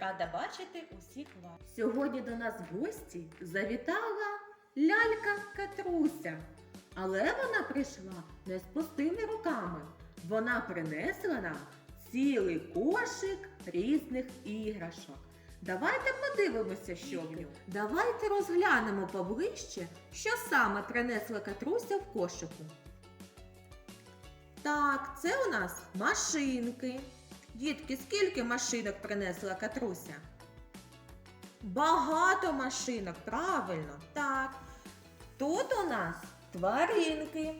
Рада бачити усіх вас. Сьогодні до нас в гості завітала лялька Катруся. Але вона прийшла не з пустими руками. Вона принесла нам цілий кошик різних іграшок. Давайте подивимося, що в ньому. Давайте розглянемо поближче, що саме принесла Катруся в кошику. Так, це у нас машинки. Дітки, скільки машинок принесла Катруся? Багато машинок, правильно. Так. Тут у нас тваринки.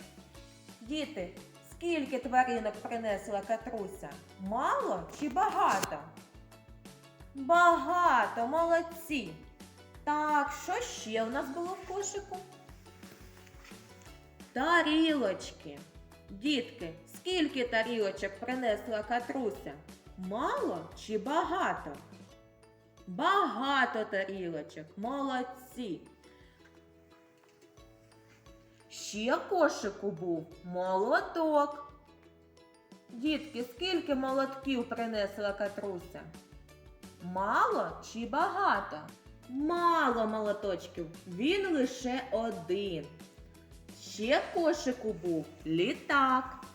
Діти, скільки тваринок принесла Катруся? Мало чи багато? Багато, молодці. Так, що ще у нас було в кошику? Тарілочки. Дітки, скільки тарілочок принесла Катруся? Мало чи багато? Багато тарілочок, молодці. Ще кошику був молоток. Дітки, скільки молотків принесла Катруся? Мало чи багато? Мало молоточків, він лише один. Ще кошику був літак.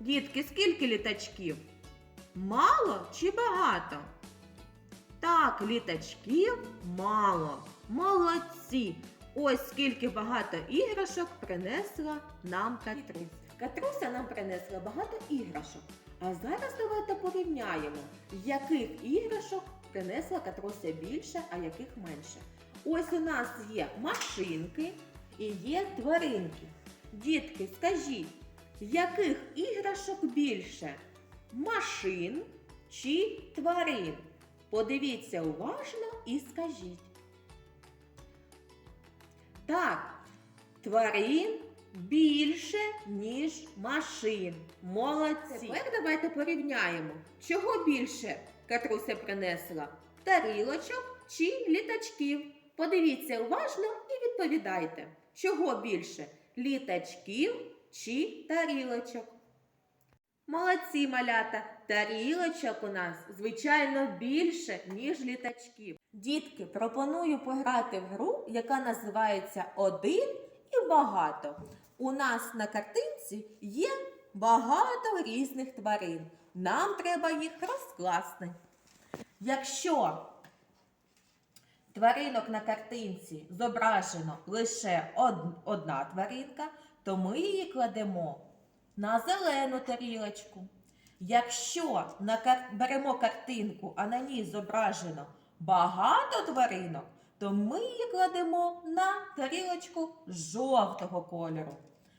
Дітки, скільки літачків? Мало чи багато? Так, літачків мало. Молодці! Ось скільки багато іграшок принесла нам Катруся. Катруся нам принесла багато іграшок. А зараз давайте порівняємо, яких іграшок принесла Катруся більше, а яких менше. Ось у нас є машинки і є тваринки. Дітки, скажіть, яких іграшок більше? Машин чи тварин? Подивіться уважно і скажіть. Так, тварин більше, ніж машин. Молодці. Тепер давайте порівняємо, чого більше Катруся принесла? Тарілочок чи літачків? Подивіться уважно і відповідайте, чого більше? Літачків чи тарілочок? Молодці малята! Тарілочок у нас, звичайно, більше, ніж літачків. Дітки, пропоную пограти в гру, яка називається Один і багато. У нас на картинці є багато різних тварин. Нам треба їх розкласти. Якщо тваринок на картинці зображено лише одна тваринка, то ми її кладемо на зелену тарілочку. Якщо на кар... беремо картинку, а на ній зображено багато тваринок, то ми її кладемо на тарілочку жовтого кольору.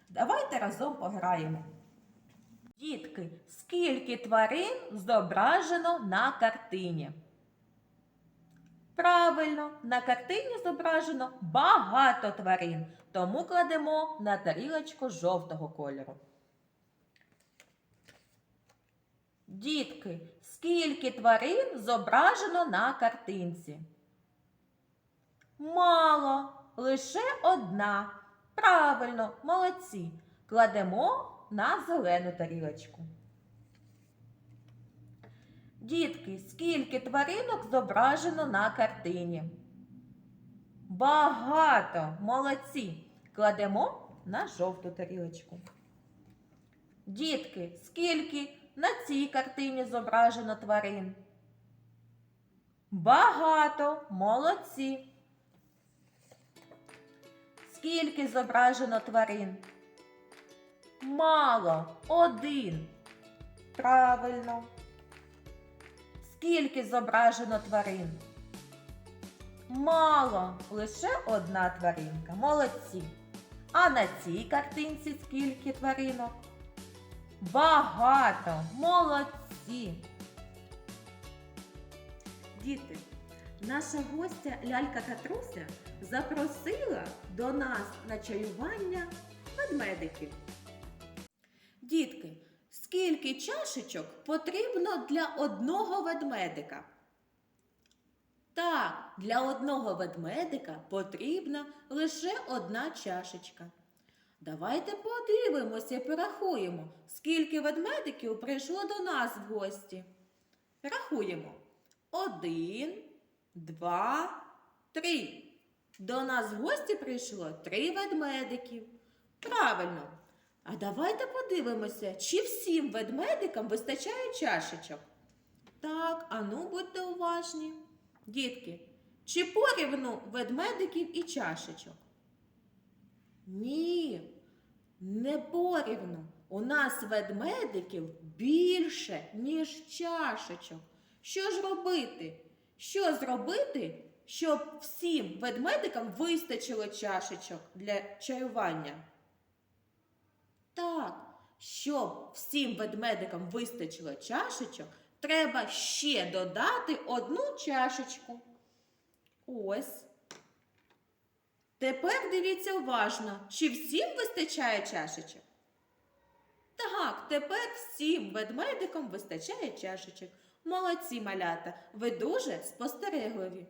Давайте разом пограємо. Дітки, скільки тварин зображено на картині? Правильно, на картині зображено багато тварин, тому кладемо на тарілочку жовтого кольору. Дітки, скільки тварин зображено на картинці? Мало, лише одна. Правильно, молодці. Кладемо на зелену тарілочку. Дітки, скільки тваринок зображено на картині? Багато, молодці. Кладемо на жовту тарілочку. Дітки, скільки на цій картині зображено тварин? Багато, молодці. Скільки зображено тварин? Мало, один. Правильно. Скільки зображено тварин? Мало, лише одна тваринка. Молодці. А на цій картинці скільки тваринок? Багато, молодці. Діти, наша гостя лялька Катруся запросила до нас на чаювання ведмедиків. Дітки, скільки чашечок потрібно для одного ведмедика? Так, для одного ведмедика потрібна лише одна чашечка. Давайте подивимося і порахуємо, скільки ведмедиків прийшло до нас в гості. Рахуємо. Один, два, три. До нас в гості прийшло три ведмедиків. Правильно. А давайте подивимося, чи всім ведмедикам вистачає чашечок. Так, ану будьте уважні. Дітки, чи порівну ведмедиків і чашечок? Ні, не порівну. У нас ведмедиків більше, ніж чашечок. Що ж робити? Що зробити, щоб всім ведмедикам вистачило чашечок для чаювання? Так, щоб всім ведмедикам вистачило чашечок, треба ще додати одну чашечку. Ось. Тепер дивіться уважно, чи всім вистачає чашечок? Так, тепер всім ведмедикам вистачає чашечок. Молодці малята, ви дуже спостерегливі.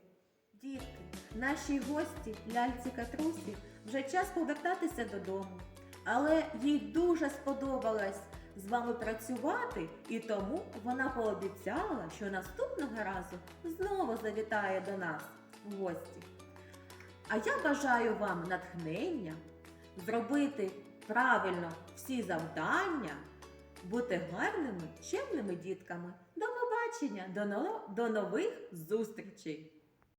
Дітки, нашій гості, ляльці Катрусі, вже час повертатися додому. Але їй дуже сподобалось з вами працювати, і тому вона пообіцяла, що наступного разу знову завітає до нас в гості. А я бажаю вам натхнення, зробити правильно всі завдання, бути гарними, чемними дітками. До побачення, до, но- до нових зустрічей!